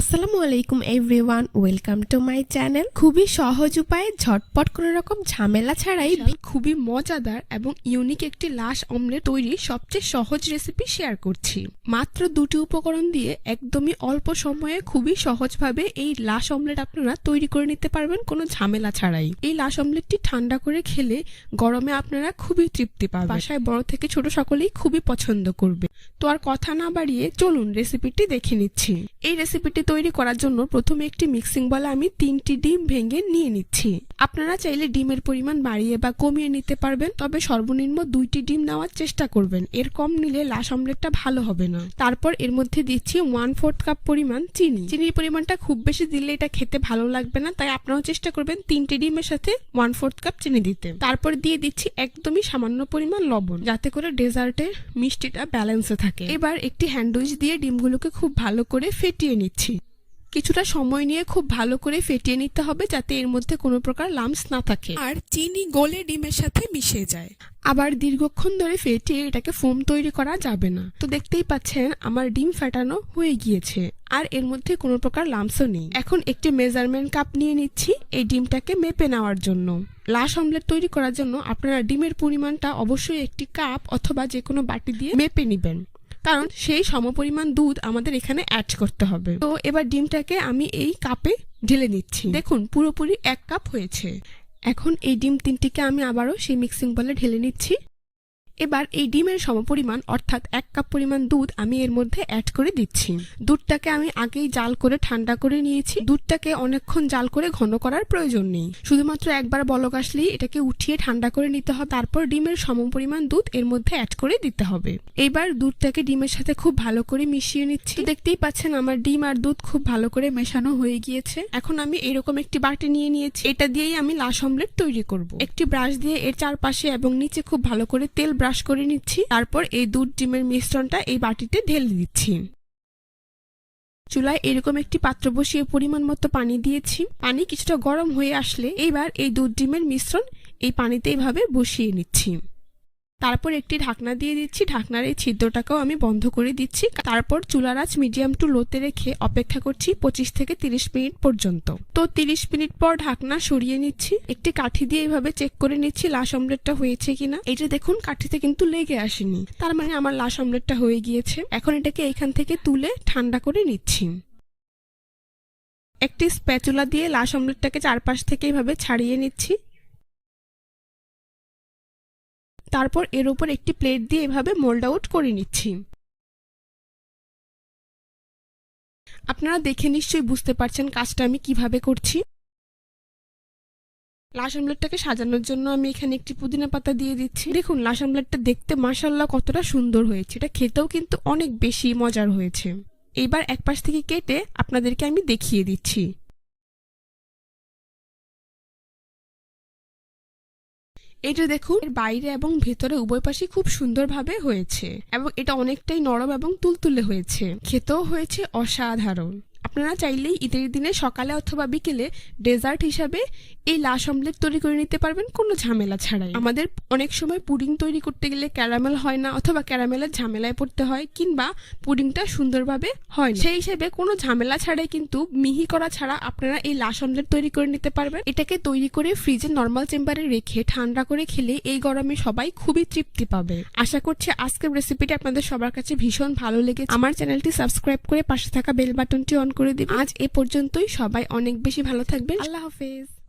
আসসালামু আলাইকুম everyone welcome to my channel. খুবই সহজ উপায়ে ঝটপট কোনো রকম ঝামেলা ছাড়াই খুবই মজাদার এবং ইউনিক একটি লাশ অমলেট তৈরির সবচেয়ে সহজ রেসিপি শেয়ার করছি। মাত্র দুটি উপকরণ দিয়ে একদমই অল্প সময়ে খুবই সহজভাবে এই লাশ অমলেট আপনারা তৈরি করে নিতে পারবেন কোনো ঝামেলা ছাড়াই। এই লাশ অমলেটটি ঠান্ডা করে খেলে গরমে আপনারা খুবই তৃপ্তি পাবেন। বাসায় বড় থেকে ছোট সকলেই খুবই পছন্দ করবে। তো আর কথা না বাড়িয়ে চলুন রেসিপিটি দেখে নিচ্ছি। এই রেসিপিটি তৈরি করার জন্য প্রথমে একটি মিক্সিং বলে আমি তিনটি ডিম ভেঙে নিয়ে নিচ্ছি। আপনারা চাইলে ডিমের পরিমাণ বাড়িয়ে বা কমিয়ে নিতে পারবেন, তবে সর্বনিম্ন দুইটি ডিম নেওয়ার চেষ্টা করবেন। এর কম নিলে লাশ অমলেটটা ভালো হবে না। তারপর এর মধ্যে দিচ্ছি ওয়ান ফোর্থ কাপ পরিমাণ চিনি। চিনির পরিমাণটা খুব বেশি দিলে এটা খেতে ভালো লাগবে না, তাই আপনারাও চেষ্টা করবেন তিনটি ডিমের সাথে ওয়ান ফোর্থ কাপ চিনি দিতে। তারপর দিয়ে দিচ্ছি একদমই সামান্য পরিমাণ লবণ, যাতে করে ডেজার্টের মিষ্টিটা ব্যালেন্সে থাকে। এবার একটি হ্যান্ডউইচ দিয়ে ডিমগুলোকে খুব ভালো করে ফেটিয়ে নিচ্ছি। কিছুটা সময় নিয়ে খুব ভালো করে ফেটিয়ে নিতে হবে যাতে এর মধ্যে কোনো প্রকার লামস না থাকে। আর চিনি গলে ডিমের সাথে মিশে যায়। আবার দীর্ঘক্ষণ ধরে ফেটিয়ে এটাকে ফোম তৈরি করা যাবে না। তো দেখতেই পাচ্ছেন আমার ডিম ফাটানো হয়ে গিয়েছে আর এর মধ্যে কোনো প্রকার লামসও নেই। এখন একটি মেজারমেন্ট কাপ নিয়ে নিচ্ছি এই ডিমটাকে মেপে নেওয়ার জন্য। লাশ অমলেট তৈরি করার জন্য আপনারা ডিমের পরিমাণটা অবশ্যই একটি কাপ অথবা যে কোনো বাটি দিয়ে মেপে নেবেন। কারণ সেই সমপরিমাণ দুধ আমাদের এখানে অ্যাড করতে হবে। তো এবার ডিমটাকে আমি এই কাপে ঢেলে নিচ্ছি। দেখুন, পুরোপুরি এক কাপ হয়েছে। এখন এই ডিম তিনটিকে আমি আবারও সেই মিক্সিং বলে ঢেলে নিচ্ছি। এবার এই ডিমের সমপরিমাণ, অর্থাৎ এক কাপ পরিমাণ দুধ আমি এর মধ্যে অ্যাড করে দিচ্ছি। দুধটাকে আমি আগেই জাল করে ঠান্ডা করে নিয়েছি। দুধটাকে অনেকক্ষণ জাল করে ঘন করার প্রয়োজন নেই। শুধুমাত্র একবার বলক আসলেই এটাকে উঠিয়ে ঠান্ডা করে নিতে হবে, তারপর ডিমের সমপরিমাণ দুধ এর মধ্যে অ্যাড করে দিতে হবে। এবার দুধটাকে ডিমের সাথে খুব ভালো করে মিশিয়ে নিচ্ছি। দেখতেই পাচ্ছেন আমার ডিম আর দুধ খুব ভালো করে মেশানো হয়ে গিয়েছে। এখন আমি এরকম একটি বাটি নিয়ে নিয়েছি। এটা দিয়েই আমি লাশ অমলেট তৈরি করব। একটি ব্রাশ দিয়ে এর চারপাশে এবং নিচে খুব ভালো করে তেল ব্রাশ করে নিচ্ছি, তারপর এই দুধ ডিমের মিশ্রণটা এই বাটিতে ঢেলে দিচ্ছি। চুলায় এরকম একটি পাত্র বসিয়ে পরিমাণ মতো পানি দিয়েছি। পানি কিছুটা গরম হয়ে আসলে এইবার এই দুধ ডিমের মিশ্রণ এই পানিতে এইভাবে বসিয়ে নিচ্ছি। তারপর একটি ঢাকনা দিয়ে দিচ্ছি। ঢাকনার এই ছিদ্রটাকেও আমি বন্ধ করে দিচ্ছি। তারপর চুলার আঁচ মিডিয়াম টু লোতে রেখে অপেক্ষা করছি পঁচিশ থেকে তিরিশ মিনিট পর্যন্ত। তো তিরিশ মিনিট পর ঢাকনা সরিয়ে নিচ্ছি। একটি কাঠি দিয়ে এইভাবে চেক করে নিচ্ছি লাশ অমলেটটা হয়েছে কিনা। এই যে দেখুন, কাঠিতে কিন্তু লেগে আসেনি। তার মানে আমার লাশ অমলেটটা হয়ে গিয়েছে। এখন এটাকে এখান থেকে তুলে ঠান্ডা করে নিচ্ছি। একটি স্প্যাচুলা দিয়ে লাশ অমলেটটাকে চারপাশ থেকে এইভাবে ছাড়িয়ে নিচ্ছি। তারপর এর উপর একটি প্লেট দিয়ে এভাবে মোল্ড আউট করে নিচ্ছি। আপনারা দেখে নিশ্চয়ই বুঝতে পারছেন কাজটা আমি কীভাবে করছি। লাশ আমলেটটাকে সাজানোর জন্য আমি এখানে একটি পুদিনা পাতা দিয়ে দিচ্ছি। দেখুন, লাশ আমলেটটা দেখতে মাসাল্লাহ কতটা সুন্দর হয়েছে। এটা খেতেও কিন্তু অনেক বেশি মজার হয়েছে। এইবার এক পাশ থেকে কেটে আপনাদেরকে আমি দেখিয়ে দিচ্ছি। এটা দেখুন, এর বাইরে এবং ভেতরে উভয় পাশে খুব সুন্দরভাবে হয়েছে এবং এটা অনেকটাই নরম এবং তুলতুলে হয়েছে। খেতেও হয়েছে অসাধারণ। আপনারা চাইলেই ঈদের দিনে সকালে অথবা বিকেলে ডেজার্ট হিসাবে এই লাশ অমলেট তৈরি করে নিতে পারবেন, কোনো ঝামেলা ছাড়াই। আমাদের অনেক সময় পুডিং তৈরি করতে গেলে ক্যারামেল হয় না অথবা ক্যারামেলের ঝামেলায় পড়তে হয় কিংবা পুডিংটা সুন্দরভাবে হয় সেই হিসেবে কোনো ঝামেলা ছাড়াই কিন্তু মিহি করা ছাড়া আপনারা এই লাশ অমলেট তৈরি করে নিতে পারবেন। এটাকে তৈরি করে ফ্রিজে নর্মাল চেম্বারে রেখে ঠান্ডা করে খেলে এই গরমে সবাই খুবই তৃপ্তি পাবে। আশা করছি আজকের রেসিপিটা আপনাদের সবার কাছে ভীষণ ভালো লেগেছে। আমার চ্যানেলটি সাবস্ক্রাইব করে পাশে থাকা বেল বাটনটি অন করে দিন আজ এ পর্যন্তই। সবাই অনেক বেশি ভালো থাকবেন। আল্লাহ হাফেজ।